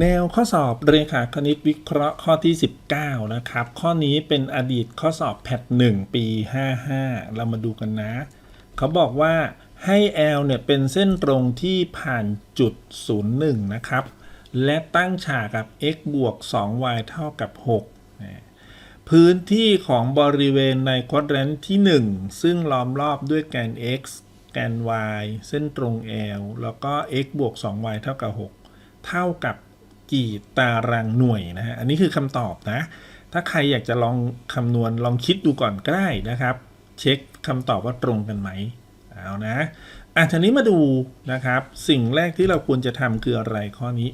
แนวข้อสอบเรียนขาคณิตวิเคราะห์ข้อที่ 19 นะครับ ข้อนี้เป็นอดีตข้อสอบแพท1ปี 55 เรามาดูกันนะ เขาบอกว่าให้ L เนี่ยเป็นเส้นตรงที่ผ่านจุด 01 นะครับ และตั้งฉากกับ x บวก 2y เท่ากับ 6 พื้นที่ของบริเวณในควอดแรนต์ที่ 1 ซึ่งล้อมรอบด้วยแกน x แกน y เส้นตรง L แล้วก็ x บวก 2y เท่ากับ 6 เท่ากับ กี่ตารางหน่วยนะฮะอันนี้คือคำตอบนะ ถ้าใครอยากจะลองคำนวณลองคิดดูก่อนก็ได้นะครับ เช็คคำตอบว่าตรงกันไหมเอานะอะทีนี้มาดูนะครับ สิ่งแรกที่เราควรจะทำคืออะไรข้อนี้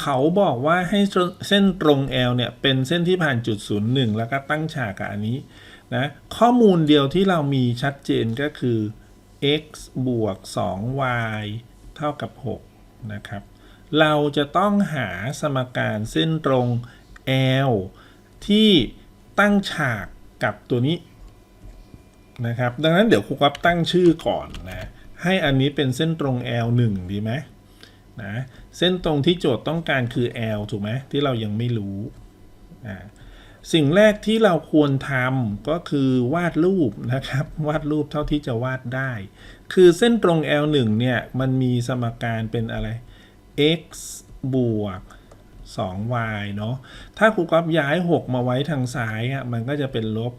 เขาบอกว่าให้เส้นตรง L เนี่ย เป็นเส้นที่ผ่านจุด 01 แล้วก็ตั้งฉากกับอันนี้นะข้อมูลเดียวที่เรามีชัดเจนก็คือ x บวก 2y เท่ากับ 6 นะครับ เราจะต้องหาสมการเส้นตรง L ที่ตั้งฉากกับตัวนี้นะครับ ดังนั้นเดี๋ยวครูครับตั้งชื่อก่อนนะ ให้อันนี้เป็นเส้นตรง L1 ดีไหมนะ เส้นตรงที่โจทย์ต้องการคือ L ถูกไหมที่เรายังไม่รู้อ่าสิ่งแรกที่เราควรทำก็คือวาดรูปนะครับ วาดรูปเท่าที่จะวาดได้ คือเส้นตรง L1 เนี่ย มันมีสมการเป็นอะไร x บวก 2y เนาะ ถ้าครูก๊อฟย้าย 6 มาไว้ทางซ้ายอะมันก็จะเป็นลบ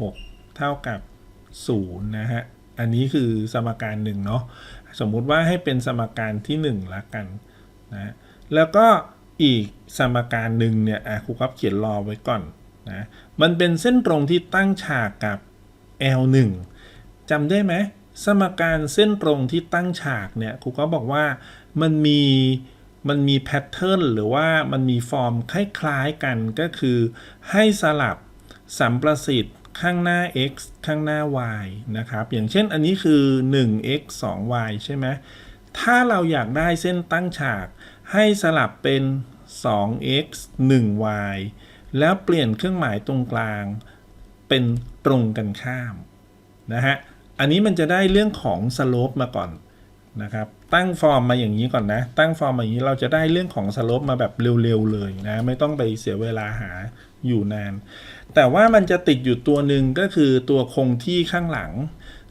6 เท่ากับ 0 นะฮะ อันนี้คือสมการหนึ่งเนาะ สมมุติว่าให้เป็นสมการที่ 1 ละกันนะ แล้วก็อีกสมการหนึ่งเนี่ยครูก๊อฟเขียนรอไว้ก่อนนะ มันเป็นเส้นตรงที่ตั้งฉากกับ L1 จำได้ไหม สมการเส้นตรงที่ตั้งฉากเนี่ยครูก็บอกว่ามันมีมันมีแพทเทิร์นหรือว่ามันมีฟอร์มคล้ายๆกันก็คือ ให้สลับสัมประสิทธิ์ข้างหน้า x ข้างหน้า y นะครับ อย่างเช่นอันนี้คือ 1x 2y ใช่ไหมถ้าเราอยากได้เส้นตั้งฉาก ให้สลับเป็น 2x 1y แล้วเปลี่ยนเครื่องหมายตรงกลาง เป็นตรงกันข้ามนะฮะ อันนี้มันจะได้เรื่องของสโลปมาก่อนนะครับ ตั้งฟอร์มมาอย่างนี้ก่อนนะ ตั้งฟอร์มมาอย่างนี้เราจะได้เรื่องของสโลปมาแบบเร็วๆเลยนะ ไม่ต้องไปเสียเวลาหาอยู่นาน แต่ว่ามันจะติดอยู่ตัวหนึ่งก็คือตัวคงที่ข้างหลัง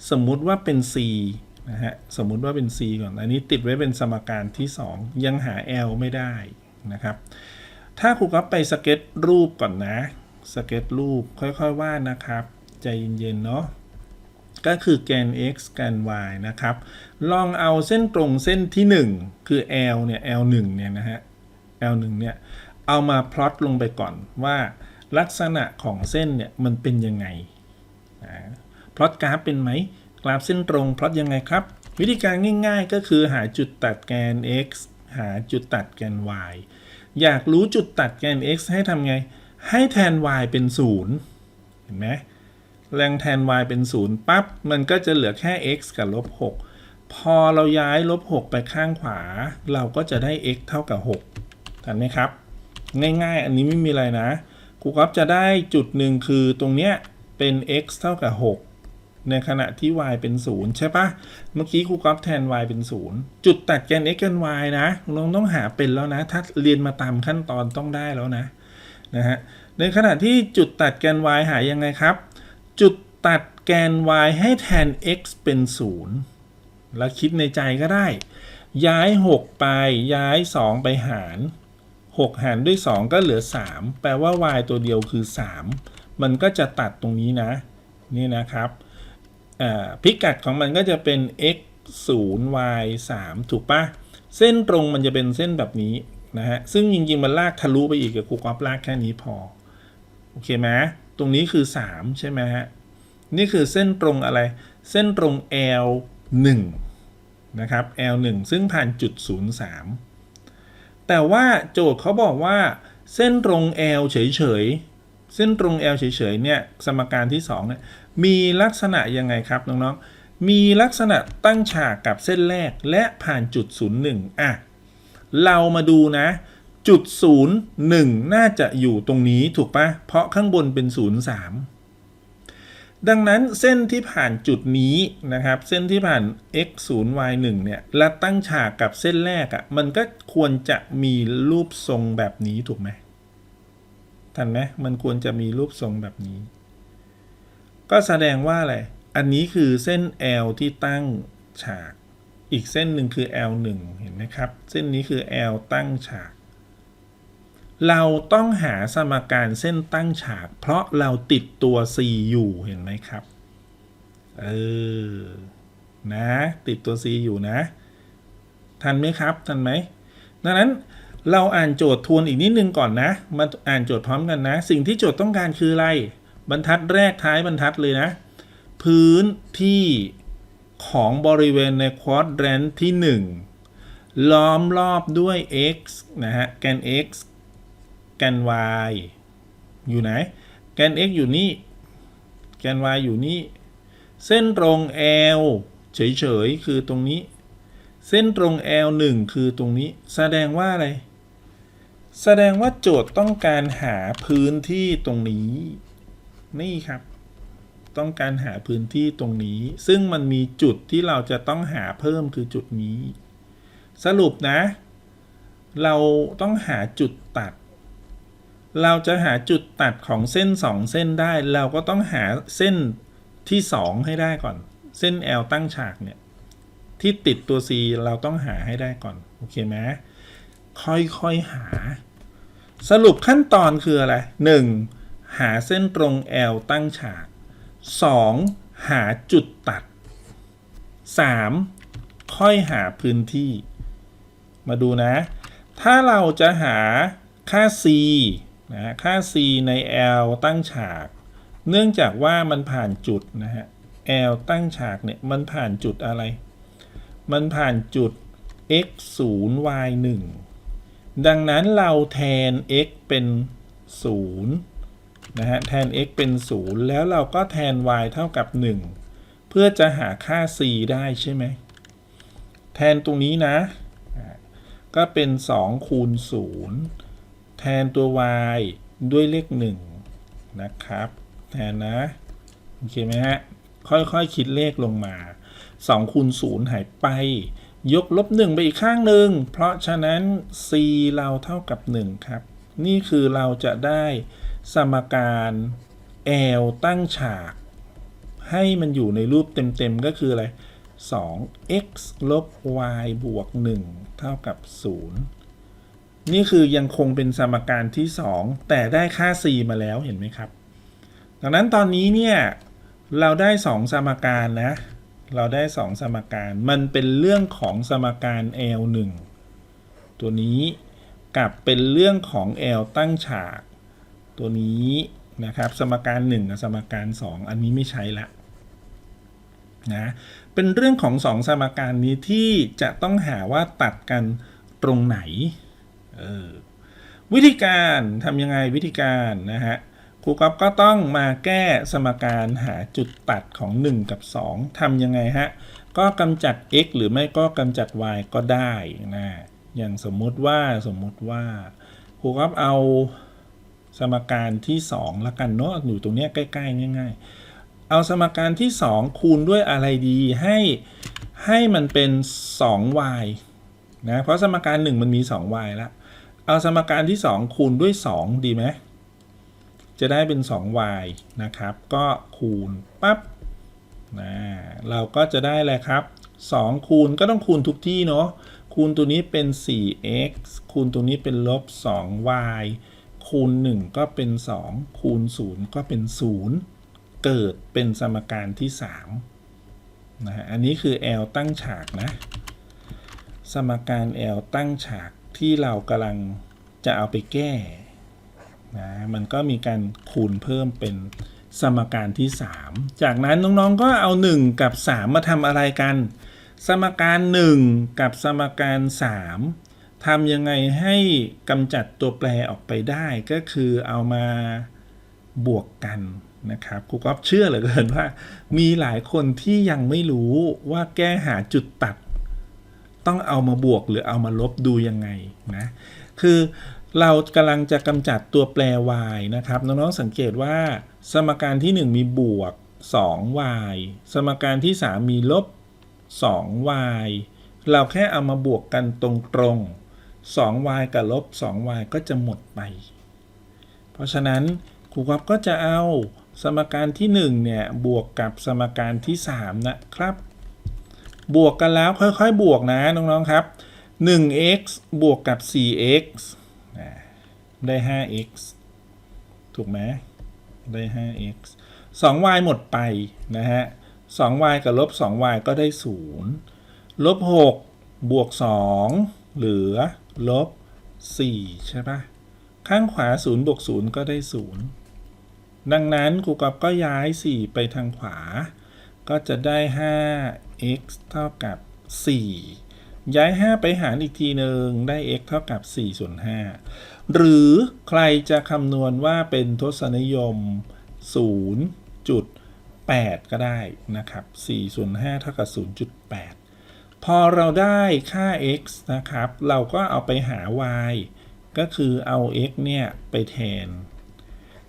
สมมุติว่าเป็น c นะฮะ สมมุติว่าเป็น c ก่อน อันนี้ติดไว้เป็นสมการที่ 2 ยังหา l ไม่ได้นะครับ ถ้าครูก็ไปสเก็ตรูปก่อนนะ สเก็ตรูปค่อยๆวาดนะครับ ใจเย็นๆเนาะ ก็คือแกน x แกน y นะครับ ลองเอาเส้นตรงเส้นที่ 1 คือ l เนี่ย l1 เนี่ยนะฮะ l1 เนี่ย เอามาพลอตลงไปก่อนว่าลักษณะของเส้นเนี่ยมันเป็นยังไงพลอตกราฟเป็นไหมกราฟเส้นตรงพลอตยังไงครับ วิธีการง่าย ๆ ก็คือหาจุดตัดแกน x หาจุดตัดแกน y อยากรู้จุดตัดแกน x ให้ทำไง ให้แทน y เป็น 0 เห็นไหม แรงแทน y เป็น 0 ปั๊บ มันก็จะเหลือแค่ x กับลบ6พอเราย้ายลบ6ไปข้างขวา เราก็จะได้ x เท่ากับ6ทันไหมครับ ง่ายๆ อันนี้ไม่มีอะไรนะครูก๊อฟจะได้จุดหนึ่งคือตรงเนี้ยเป็น x เท่ากับ 6 ในขณะที่ y เป็น 0 ใช่ปะเมื่อกี้ครูก๊อฟแทน y เป็น 0 จุดตัดแกน x กัน y นะลองต้องหาเป็นแล้วนะ ถ้าเรียนมาตามขั้นตอนต้องได้แล้วนะนะฮะในขณะที่จุดตัดแกน y หายังไงครับ จุดตัดแกน y ให้แทน x เป็น 0 แล้วคิดในใจก็ได้ ย้าย 6 ไปย้าย 2 ไปหาร 6 หารด้วย 2 ก็เหลือ 3 แปลว่า y ตัวเดียวคือ 3 มันก็จะตัดตรงนี้นะ นี่นะครับพิกัดของมันก็จะเป็น x 0 y 3 ถูกปะเส้นตรงมันจะเป็นเส้นแบบนี้นะฮะ ซึ่งจริงๆ มันลากทะลุไปอีกกับครูกอฟลากแค่นี้พอ โอเคไหม ตรงนี้คือ 3 ใช่ไหมฮะ นี่คือเส้นตรงอะไร เส้นตรง L 1นะครับ L 1ซึ่งผ่านจุด 03 แต่ว่าโจทย์เขาบอกว่า เส้นตรง L เฉยๆ เส้นตรง L เฉยๆ เนี่ย สมการที่2เนี่ย มีลักษณะยังไงครับน้องๆ มีลักษณะตั้งฉากกับเส้นแรกและผ่านจุด 01อะ เรามาดูนะ จุด01น่าจะอยู่ตรงนี้ถูกปะเพราะข้างบนเป็น03ดังนั้นเส้นที่ผ่านจุดนี้นะครับ เส้นที่ผ่าน x 0 y 1เนี่ยและตั้งฉากกับเส้นแรกอะ่ะมันก็ควรจะมีรูปทรงแบบนี้ถูกไหมทันไหมมันควรจะมีรูปทรงแบบนี้ ก็แสดงว่าอะไร อันนี้คือเส้น L ที่ตั้งฉาก อีกเส้นหนึ่งคือ L 1เห็นไหมครับ เส้นนี้คือ L ตั้งฉาก เราต้องหาสมการเส้นตั้งฉาก เพราะเราติดตัว C อยู่เห็นไหมครับ เออ นะ ติดตัว C อยู่นะ ทันไหมครับ ทันไหมดังนั้นเราอ่านโจทย์ทวนอีกนิดนึงก่อนนะ มาอ่านโจทย์พร้อมกันนะ สิ่งที่โจทย์ต้องการคืออะไร บรรทัดแรกท้ายบรรทัดเลยนะ พื้นที่ของบริเวณในควอดแรนที่ 1 ล้อมรอบด้วย x นะฮะ แกน x แกน y อยู่ไหน แกน x อยู่นี่ แกน y อยู่นี่ เส้นตรง L เฉยๆ คือตรงนี้ เส้นตรง L 1คือตรงนี้ แสดงว่าอะไร แสดงว่าโจทย์ต้องการหาพื้นที่ตรงนี้ นี่ครับ ต้องการหาพื้นที่ตรงนี้ ซึ่งมันมีจุดที่เราจะต้องหาเพิ่มคือจุดนี้ สรุปนะ เราต้องหาจุดตัด เราจะหาจุดตัดของเส้น 2 เส้นได้ เราก็ต้องหาเส้นที่ 2 ให้ได้ก่อน เส้น L ตั้งฉากเนี่ย ที่ติดตัว C เราต้องหาให้ได้ก่อน โอเคไหมค่อยๆหา สรุปขั้นตอนคืออะไร 1. หาเส้นตรง L ตั้งฉาก 2. หาจุดตัด 3. ค่อยหาพื้นที่ มาดูนะ ถ้าเราจะหาค่า c นะค่า c ใน L ตั้งฉาก เนื่องจากว่ามันผ่านจุดนะฮะ L ตั้งฉากเนี่ยมันผ่านจุดอะไร มันผ่านจุด x 0 y 1ดังนั้นเราแทน x เป็น 0 นะฮะ แทน x เป็น 0 แล้วเราก็แทน y เท่ากับ 1 เพื่อจะหาค่า c ได้ใช่ไหม แทนตรงนี้นะ ก็เป็น 2 คูณ 0 แทนตัว y ด้วยเลข 1 นะครับ แทนนะ โอเคไหมฮะ ค่อยๆคคิดเลขลงมา2คูณ0หายไป ยกลบ 1 ไปอีกข้างหนึ่ง เพราะฉะนั้น c เราเท่ากับ 1 ครับ นี่คือเราจะได้สมการ L ตั้งฉาก ให้มันอยู่ในรูปเต็มๆ ก็คืออะไร 2x ลบ y บวก 1 เท่ากับ 0 นี่คือยังคงเป็นสมการที่ 2 แต่ได้ค่า c มาแล้วเห็นไหมครับ ดังนั้นตอนนี้เนี่ยเราได้ 2 สมการนะ เราได้ 2 สมการมันเป็นเรื่องของสมการ L 1 ตัวนี้กับเป็นเรื่องของ L ตั้งฉาก ตัวนี้นะครับสมการ 1 กับสมการ 2 อันนี้ไม่ใช้ละนะเป็นเรื่องของ 2 สมการนี้ที่จะต้องหาว่าตัดกันตรงไหน เออวิธีการทำยังไงวิธีการนะฮะครูก๊อฟก็ต้องมาแก้สมการหาจุดตัดของ 1 กับ 2ทำยังไงฮะ ก็กำจัด x หรือไม่ก็กำจัด y ก็ได้นะ อย่างสมมุติว่าสมมุติว่าครูก๊อฟเอาสมการที่2ละกันเนาะอยู่ตรงเนี้ยใกล้ๆง่าย ๆ เอาสมการที่ 2 คูณด้วยอะไรดีให้ให้มันเป็น 2y นะเพราะสมการ 1 มันมี 2y แล้ว เอาสมการที่ 2 คูณด้วย 2 ดีไหม จะได้เป็น 2y นะครับ ก็คูณปั๊บนะเราก็จะได้อะไรครับ 2 คูณก็ต้องคูณทุกที่เนาะคูณตัวนี้เป็น 4x คูณตัวนี้เป็นลบ 2y คูณ 1 ก็เป็น 2 คูณ 0 ก็เป็น 0 เกิดเป็นสมการที่ 3 นะฮะ อันนี้คือ L ตั้งฉากนะ สมการ L ตั้งฉาก ที่เรากำลังจะเอาไปแก้นะมันก็มีการคูณเพิ่มเป็นสมการที่ 3 จากนั้นน้องๆก็เอา 1 กับ 3 มาทำอะไรกัน สมการ 1 กับสมการ 3ทำยังไงให้กำจัดตัวแปรออกไปได้ก็คือเอามาบวกกันนะครับครูก๊อฟเชื่อเหลือเกินว่า มีหลายคนที่ยังไม่รู้ว่าแก้หาจุดตัด ต้องเอามาบวกหรือเอามาลบดูยังไงนะคือเรากำลังจะกำจัดตัวแปร y นะครับน้องๆสังเกตว่า สมการที่ 1 มีบวก 2y สมการที่ 3 มีลบ 2y เราแค่เอามาบวกกันตรงๆ 2y กับลบ 2y ก็จะหมดไป เพราะฉะนั้นครูครับก็จะเอาสมการที่ 1 เนี่ย บวกกับสมการที่ 3 นะครับ บวกกันแล้วค่อยๆ บวกนะน้องๆครับ 1x บวกกับ 4x อ่าได้ 5x ถูกไหมได้ 5x 2y หมดไปนะฮะ 2y กับลบ 2y ก็ได้ 0 ลบ 6 บวก 2 เหลือ ลบ 4 ใช่ปะข้างขวา 0 บวก 0 ก็ได้ 0 ดังนั้นครูกอบก็ย้าย 4 ไปทางขวา ก็จะได้ x เท่ากับ 4 ย้าย 5 ไปหารอีกทีหนึ่งได้ x เท่ากับ4ส่วน5หรือใครจะคำนวณว่าเป็นทศนิยม 0.8 ก็ได้นะครับ4ส่วน5เท่ากับ 0.8 พอเราได้ค่า x นะครับ เราก็เอาไปหา y ก็คือเอา x เนี่ย ไปแทน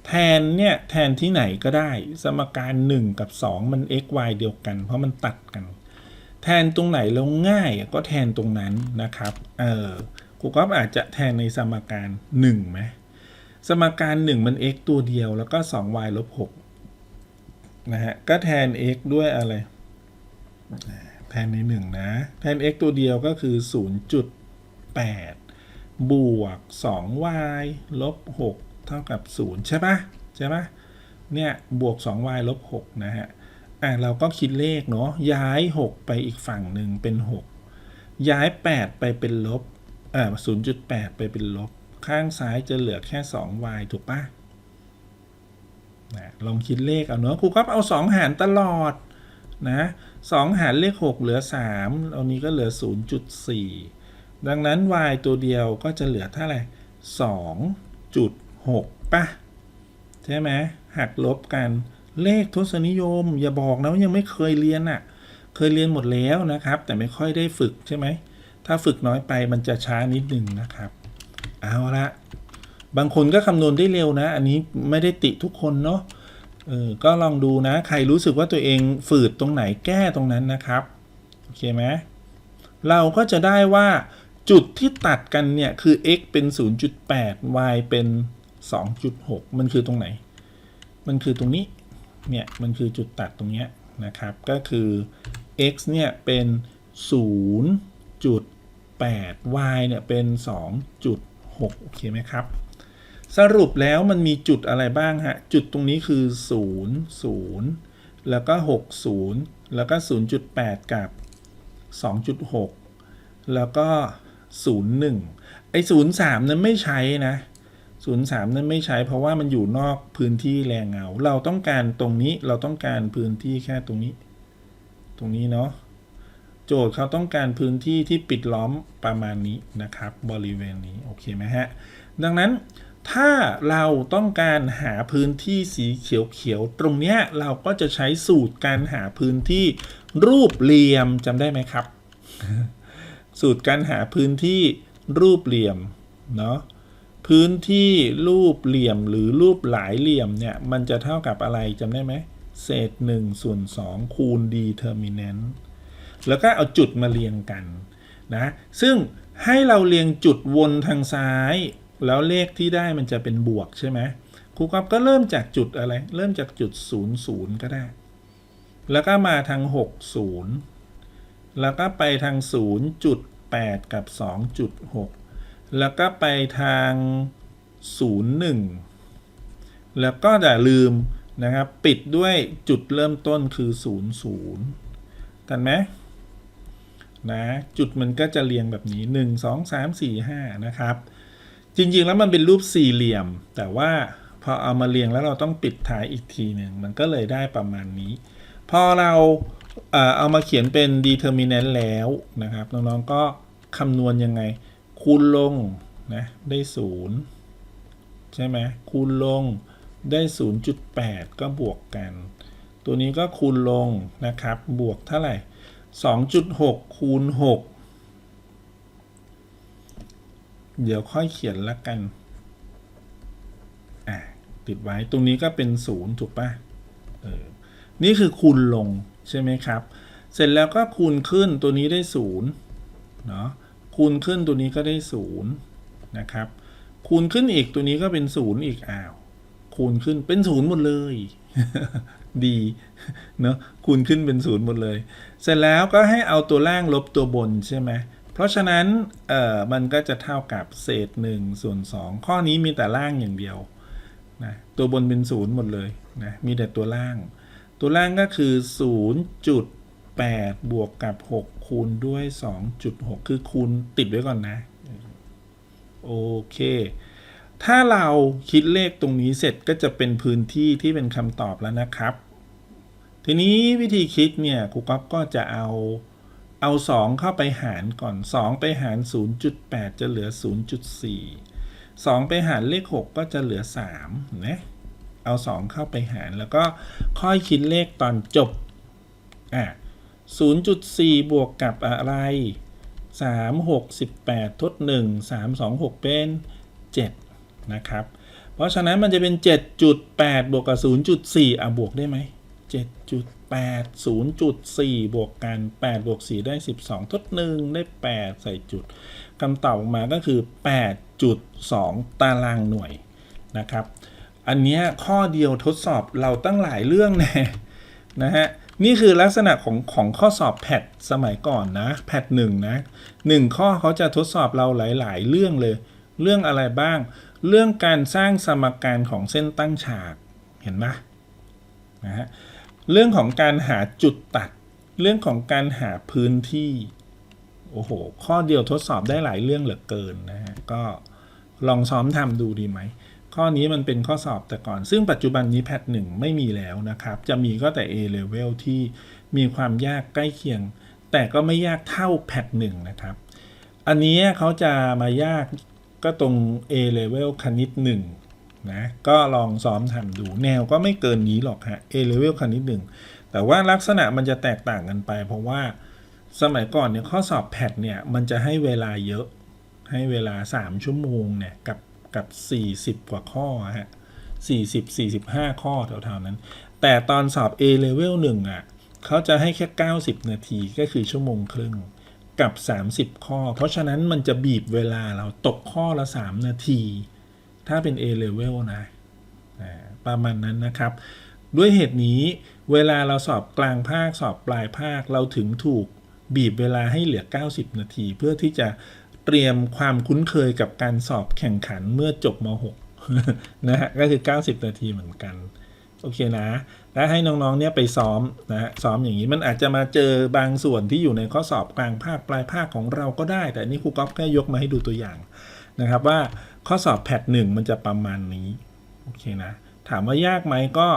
แทนเนี่ยแทนที่ไหนก็ได้ สมการ 1 กับ 2 มัน x y เดียวกัน เพราะมันตัดกัน แทนตรงไหนแล้วง่ายก็แทนตรงนั้นนะครับ เออครูก็อาจจะแทนในสมการ1ไหมสมการ 1 มัน x ตัวเดียวแล้วก็ 2y ลบ6นะฮะก็แทน x ด้วยอะไร แทนใน 1 นะ แทน x ตัวเดียวก็คือ 0.8 บวก 2y ลบ6 เท่ากับ 0 ใช่ปะใช่ปะเนี่ยบวก 2y ลบ 6 นะฮะอะเราก็คิดเลขเนาะย้าย 6 ไปอีกฝั่งหนึ่งเป็น 6 ย้าย 8 ไปเป็นลบอ่า0.8 ไปเป็นลบ ข้างซ้ายจะเหลือแค่ 2y ถูกปะนะลองคิดเลขเอาเนาะครูก็เอา 2 หารตลอดนะ2หารเลข 6 เหลือ 3 เอานี้ก็เหลือ 0.4 ดังนั้น y ตัวเดียวก็จะเหลือเท่าไหร่ 6ป่ะ ใช่ไหมหักลบกันเลขทศนิยม อย่าบอกนะว่ายังไม่เคยเรียนอะ่ะ เคยเรียนหมดแล้วนะครับ แต่ไม่ค่อยได้ฝึกใช่ไหม ถ้าฝึกน้อยไปมันจะช้านิดหนึ่งนะครับ เอาละบางคนก็คำนวณได้เร็วนะ อันนี้ไม่ได้ติทุกคนเนาะเออก็ลองดูนะ ใครรู้สึกว่าตัวเองฝืดตรงไหนแก้ตรงนั้นนะครับ โอเคไหมเราก็จะได้ว่าจุดที่ตัดกันเนี่ย คือ x เป็น 0.8 y เป็น 2.6 มันคือตรงไหน มันคือตรงนี้ เนี่ย มันคือจุดตัดตรงเนี้ยนะครับ ก็คือ x เนี่ยเป็น 0.8 y เนี่ยเป็น 2.6 โอเคไหมครับ สรุปแล้วมันมีจุดอะไรบ้างฮะ จุดตรงนี้คือ 0 0 แล้วก็ 6 0 แล้วก็ 0.8 กับ 2.6 แล้วก็ 01 ไอ้ 03 นั้นไม่ใช้นะ 03 นั้นไม่ใช้เพราะว่ามันอยู่นอกพื้นที่แรงเงา เราต้องการตรงนี้เราต้องการพื้นที่แค่ตรงนี้ ตรงนี้เนาะโจทย์เขาต้องการพื้นที่ที่ปิดล้อมประมาณนี้นะครับ บริเวณนี้โอเคไหมฮะ ดังนั้นถ้าเราต้องการหาพื้นที่สีเขียวๆตรงเนี้ยเราก็จะใช้สูตรการหาพื้นที่รูปเหลี่ยมจำได้ไหมครับ สูตรการหาพื้นที่รูปเหลี่ยมเนาะ พื้นที่รูปเหลี่ยมหรือรูปหลายเหลี่ยมเนี่ย มันจะเท่ากับอะไรจำได้ไหมเศษ1ส่วน2คูณ determinant แล้วก็เอาจุดมาเรียงกันนะซึ่งให้เราเรียงจุดวนทางซ้าย แล้วเลขที่ได้มันจะเป็นบวกใช่ไหมครูก๊อฟก็เริ่มจากจุดอะไร เริ่มจากจุด 0 0 ก็ได้ แล้วก็มาทาง 6 0 แล้วก็ไปทาง 0.8 กับ 2.6 แล้วก็ไปทาง 01 แล้วก็อย่าลืมนะครับ ปิดด้วยจุดเริ่มต้นคือ 00 กันไหมนะจุดมันก็จะเรียงแบบนี้ 1 2 3 4 5 นะครับ จริงๆแล้วมันเป็นรูปสี่เหลี่ยม แต่ว่าพอเอามาเรียงแล้วเราต้องปิดท้ายอีกทีหนึ่งมันก็เลยได้ประมาณนี้ พอเราเอ่อเอามาเขียนเป็น determinant แล้วนะครับน้องๆก็คำนวณยังไง คูณลงนะได้ศูนย์ใช่ไหมคูณลงได้ 0.8 ก็บวกกัน ตัวนี้ก็คูณลงนะครับ บวกเท่าไหร่ 2.6 คูณ 6 เดี๋ยวค่อยเขียนละกัน อะ ติดไว้ ตรงนี้ก็เป็น 0 ถูกปะเออ นี่คือคูณลง ใช่ไหมครับ เสร็จแล้วก็คูณขึ้น ตัวนี้ได้ศูนย์เนาะ คูณขึ้นตัวนี้ก็ได้ศูนย์นะครับ คูณขึ้นอีกตัวนี้ก็เป็นศูนย์อีกอ้าว คูณขึ้นเป็นศูนย์หมดเลย ดีเนาะคูณขึ้นเป็นศูนย์หมดเลย เสร็จแล้วก็ให้เอาตัวล่างลบตัวบนใช่ไหมเพราะฉะนั้นเอ่อมันก็จะเท่ากับเศษ1ส่วน2ข้อนี้มีแต่ล่างอย่างเดียวนะตัวบนเป็นศูนย์หมดเลยนะมีแต่ตัวล่าง ตัวล่างก็คือ 8 บวกกับ 6 คูณด้วย 2.6 คือคูณติดไว้ก่อนนะ โอเค ถ้าเราคิดเลขตรงนี้เสร็จก็จะเป็นพื้นที่ที่เป็นคำตอบแล้วนะครับ ทีนี้วิธีคิดเนี่ยครูก๊อฟก็จะเอาเอา 2 เข้าไปหารก่อน 2 ไปหาร 0.8 จะเหลือ 0.4 2 ไปหารเลข 6 ก็จะเหลือ3นะเอา 2 เข้าไปหารแล้วก็ค่อยคิดเลขตอนจบอะ 0.4 บวกกับอะไร 368 ทด 1 3 2 6 เป็น 7 นะครับ เพราะฉะนั้นมันจะเป็น 7.8 บวกกับ 0.4 อะ บวกได้ไหม 7.8 0.4 บวกกัน 8 บวก 4 ได้ 12 ทด 1 ได้ 8 ใส่จุดคำตอบออกมาก็คือ 8.2 ตารางหน่วยนะครับ อันนี้ข้อเดียวทดสอบเราตั้งหลายเรื่องแน่นะฮะ นี่คือลักษณะของของข้อสอบแพทสมัยก่อนนะแพทหนึ่งนะหนึ่งข้อเขาจะทดสอบเราหลาย ๆ เรื่องเลย เรื่องอะไรบ้าง เรื่องการสร้างสมการของเส้นตั้งฉากเห็นไหมนะฮะเรื่องของการหาจุดตัด เรื่องของการหาพื้นที่โอ้โห ข้อเดียวทดสอบได้หลายเรื่องเหลือเกินนะฮะก็ลองซ้อมทำดูดีไหม ข้อนี้มันเป็นข้อสอบแต่ก่อน ซึ่งปัจจุบันนี้แพทหนึ่งไม่มีแล้วนะครับ จะมีก็แต่ A level ที่มีความยากใกล้เคียง แต่ก็ไม่ยากเท่าแพทหนึ่งนะครับ อันนี้เขาจะมายากก็ตรง A level คณิตหนึ่งนะก็ลองซ้อมทำดูแนวก็ไม่เกินนี้หรอกฮะ A level คณิตหนึ่งแต่ว่าลักษณะมันจะแตกต่างกันไป เพราะว่าสมัยก่อนเนี่ยข้อสอบแพทเนี่ยมันจะให้เวลาเยอะให้เวลา 3 ชั่วโมงเนี่ยกับ กับ 40 กว่าข้อฮะ40 45 ข้อแถวๆนั้น แต่ตอนสอบ A level 1อะเขาจะให้แค่ 90 นาทีก็คือชั่วโมงครึ่งกับ 30 ข้อ เพราะฉะนั้นมันจะบีบเวลาเราตกข้อละ 3 นาที ถ้าเป็น A level นะประมาณนั้นนะครับ ด้วยเหตุนี้เวลาเราสอบกลางภาคสอบปลายภาคเราถึงถูกบีบเวลาให้เหลือ 90 นาที เพื่อที่จะ เตรียมความคุ้นเคยกับการสอบแข่งขันเมื่อจบม .6 นะฮะก็คือ 90 นาทีเหมือนกัน โอเคนะ และให้น้องๆเนี่ยไปซ้อมนะฮะซ้อมอย่างนี้มันอาจจะมาเจอบางส่วนที่อยู่ในข้อสอบกลางภาคปลายภาคของเราก็ได้ แต่นี่ครูก๊อฟแค่ยกมาให้ดูตัวอย่างนะครับว่าข้อสอบแพทหนึ่งมันจะประมาณนี้ โอเคนะ ถามว่ายากไหมก็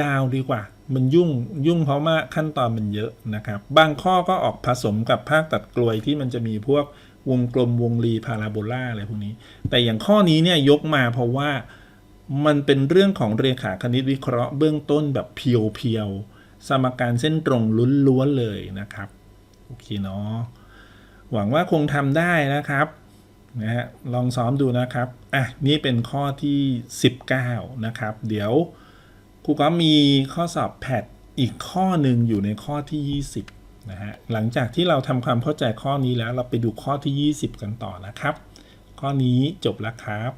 ยาวดีกว่า มันยุ่งยุ่งเพราะว่าขั้นตอนมันเยอะนะครับ บางข้อก็ออกผสมกับภาคตัดกลวยที่มันจะมีพวกวงกลมวงรีพาราโบลาอะไรพวกนี้ แต่อย่างข้อนี้เนี่ยยกมาเพราะว่ามันเป็นเรื่องของเรียนขาคณิตวิเคราะห์เบื้องต้นแบบเพียวๆ สมการเส้นตรงล้วนๆเลยนะครับ โอเคเนาะ หวังว่าคงทำได้นะครับนะฮะลองซ้อมดูนะครับ อะ นี่เป็นข้อที่ 19 นะครับ เดี๋ยว ครูก็มีข้อสอบแพทอีกข้อหนึ่งอยู่ในข้อที่ 20นะฮะหลังจากที่เราทำความเข้าใจข้อนี้แล้วเราไปดูข้อที่ 20 กันต่อนะครับ ข้อนี้จบแล้วครับ